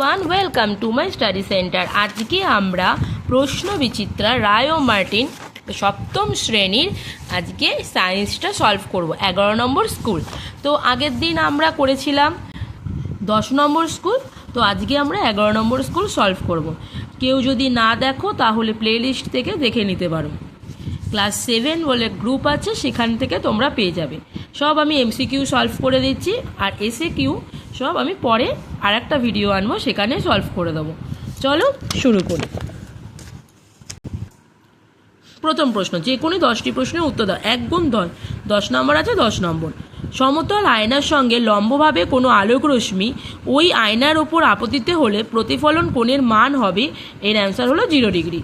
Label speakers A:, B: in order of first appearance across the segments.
A: Everyone welcome to my study centre আজকে আমরা প্রশ্ন বিচিত্রা রায় ও মার্টিন সপ্তম শ্রেণির আজকে সায়েন্সটা সলভ করব। এগারো নম্বর স্কুল তো আগের দিন আমরা করেছিলাম দশ নম্বর স্কুল তো আজকে আমরা এগারো নম্বর স্কুল সলভ করব। কেউ যদি না দেখো, তাহলে প্লেলিস্ট থেকে দেখে নিতে পারো। ক্লাস সেভেন বলে গ্রুপ আছে, সেখান থেকে তোমরা পেয়ে যাবে। সব আমি এমসিকিউ সলভ করে দিচ্ছি, আর এসে কিউ সব আমি পরে আর একটা ভিডিও আনব, সেখানে সলভ করে দেবো। চলো শুরু করি। প্রথম প্রশ্ন, যে কোনো দশটি প্রশ্নের উত্তর দাও। এক গুণ দশ। দশ নম্বর আছে, দশ নম্বর। সমতল আয়নার সঙ্গে লম্বভাবে কোনো আলোক রশ্মি ওই আয়নার ওপর আপতিত হলে প্রতিফলন কোণের মান হবে, এর অ্যান্সার হলো জিরো ডিগ্রি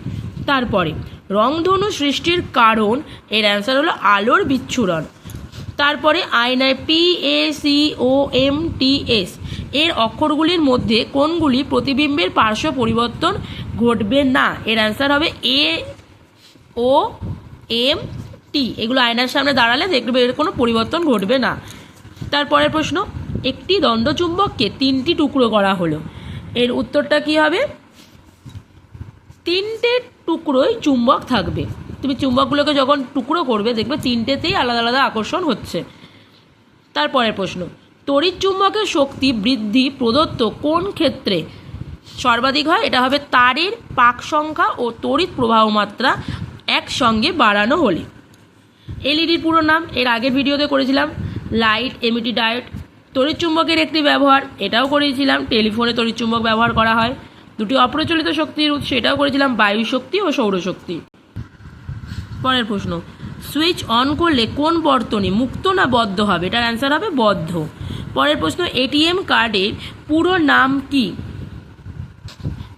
A: তারপরে, রংধনু সৃষ্টির কারণ, এর অ্যান্সার হলো আলোর বিচ্ছুরণ। তারপরে আয়নায় P A C O M T S এর অক্ষরগুলির মধ্যে কোনগুলি প্রতিবিম্বের পার্শ্ব পরিবর্তন ঘটবে না? এর অ্যান্সার হবে এ ও এম টি এগুলো আয়নার সামনে দাঁড়ালে দেখবে এর কোনো পরিবর্তন ঘটবে না। তারপরের প্রশ্ন, একটি দণ্ডচুম্বককে তিনটি টুকরো করা হলো। এর উত্তরটা কি হবে? তিনটে টুকরোই চুম্বক থাকবে। তুমি চুম্বকগুলোকে যখন টুকরো করবে, দেখবে তিনটেতেই আলাদা আলাদা আকর্ষণ হচ্ছে। তারপরের প্রশ্ন, তড়িৎ চুম্বকের শক্তি বৃদ্ধি প্রদত্ত কোন ক্ষেত্রে? সর্বাধিক হয়, এটা হবে তারের পাক সংখ্যা ও তড়িৎ প্রবাহ মাত্রা একসঙ্গে বাড়ানো হলে। এলইডির পুরো নাম, এর আগের ভিডিওতে করেছিলাম, লাইট এমিটি ডায়োড তড়িৎ চুম্বকের একটি ব্যবহার, এটাও করেছিলাম, টেলিফোনে তড়িৎ চুম্বক ব্যবহার করা হয়। দুটি অপ্রচলিত শক্তির উৎস, এটাও করেছিলাম বায়ু শক্তি ও সৌরশক্তি। পরের প্রশ্ন সুইচ অন করলে কোন বর্তনী মুক্ত না বদ্ধ হবে? এটার অ্যান্সার হবে বদ্ধ। পরের প্রশ্ন এটিএম কার্ডের পুরো নাম কি?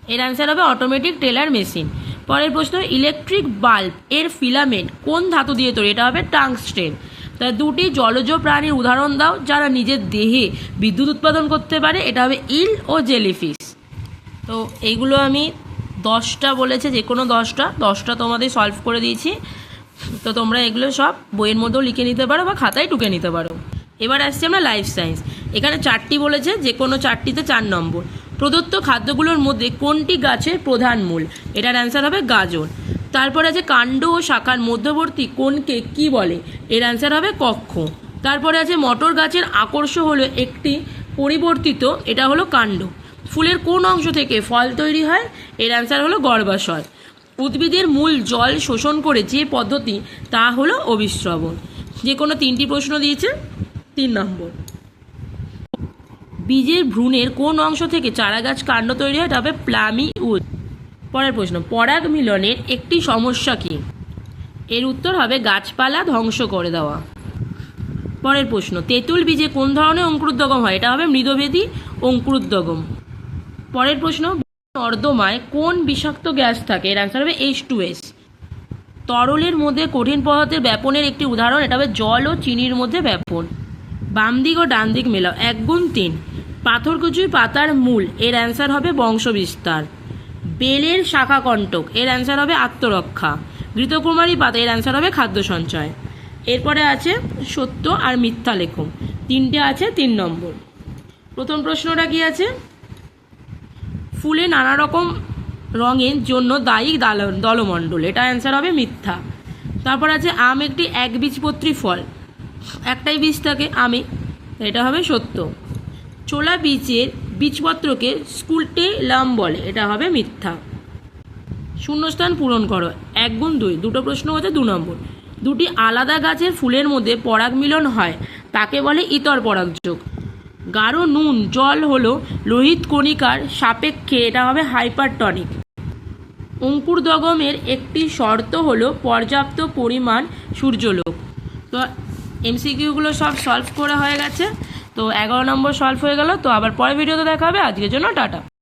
A: এর অ্যান্সার হবে অটোমেটিক টেলার মেশিন পরের প্রশ্ন ইলেকট্রিক বাল্ব এর ফিলামেন্ট কোন ধাতু দিয়ে তৈরি? এটা হবে টাংস্টেন তা দুটি জলজ প্রাণীর উদাহরণ দাও যারা নিজের দেহে বিদ্যুৎ উৎপাদন করতে পারে। এটা হবে ইল ও জেলিফিশ। তো এইগুলো আমি দশটা বলেছে যে কোনো দশটা। দশটা তোমাদের সলভ করে দিয়েছি। তো তোমরা এগুলো সব বইয়ের মধ্যেও লিখে নিতে পারো বা খাতায় টুকে নিতে পারো। এবার আসছি আমরা লাইফ সায়েন্স এখানে চারটি বলেছে, যে কোনো চারটিতে চার নম্বর। প্রদত্ত খাদ্যগুলোর মধ্যে কোনটি গাছের প্রধান মূল? এটার অ্যান্সার হবে গাজর। তারপর আছে কাণ্ড ও শাখার মধ্যবর্তী কোনকে কি বলে? এর অ্যান্সার হবে কক্ষ। তারপরে আছে মটর গাছের আকর্ষ হলো একটি পরিবর্তিত, এটা হলো কাণ্ড। ফুলের কোন অংশ থেকে ফল তৈরি হয়? এর অ্যান্সার হলো গর্ভাশয় উদ্ভিদের মূল জল শোষণ করে যে পদ্ধতি, তা হলো অবিশ্রবণ। যে কোনো তিনটি প্রশ্ন দিয়েছে, তিন নম্বর। বীজের ভ্রূণের কোন অংশ থেকে চারা গাছ কাণ্ড তৈরি হয় তবে প্লামি উড পরের প্রশ্ন, পরাগ মিলনের একটি সমস্যা কি? এর উত্তর হবে গাছপালা ধ্বংস করে দেওয়া। পরের প্রশ্ন, তেঁতুল বীজে কোন ধরনের অঙ্কুরোদ্গম হয়? এটা হবে মৃদভেদী অঙ্কুরোদ্গম। পরের প্রশ্ন নর্দমায় কোন বিষাক্ত গ্যাস থাকে? এর অ্যান্সার হবে এইচ টু এস তরলের মধ্যে কঠিন পদার্থের ব্যাপনের একটি উদাহরণ, এটা হবে জল ও চিনির মধ্যে ব্যাপন। বাম দিক ও ডান দিক মেলাও, এক গুণ তিন। পাথরকুচুই পাতার মূল, এর অ্যান্সার হবে বংশবিস্তার। বেলের শাখা কণ্টক এর অ্যান্সার হবে আত্মরক্ষা। ঘৃতকুমারী পাতা, এর অ্যান্সার হবে খাদ্য সঞ্চয়। এরপরে আছে সত্য আর মিথ্যা লেখো তিনটে আছে, তিন নম্বর। প্রথম প্রশ্নটা কি আছে? ফুলে নানা রকম রঙের জন্য দায়ী দাল- দলমণ্ডল। এটা অ্যান্সার হবে মিথ্যা। তারপর আছে, আম একটি একবীজপত্রী ফল। একটাই বীজ থাকে, আমে। এটা হবে সত্য। চোলা বীজের বীজপত্রকে স্কুলটে লাম বলে। এটা হবে মিথ্যা। শূন্যস্থান পূরণ করো। এক গুণ দুই। দুটো প্রশ্ন হচ্ছে দু নম্বর। দুটি আলাদা গাছের ফুলের মধ্যে পরাগ মিলন হয়। তাকে বলে ইতর পরাগযোগ। গাঢ় নুন, জল হল লোহিত কণিকার সাপেক্ষে, এটা হবে হাইপারটনিক। অঙ্কুরদগমের একটি শর্ত হলো পর্যাপ্ত পরিমাণ সূর্যলোক। তো এমসিকিউগুলো সব সলভ করা হয়ে গেছে। তো এগারো নম্বর সলভ হয়ে গেল। তো আবার পরের ভিডিওতে দেখা হবে আজকের জন্য টাটা।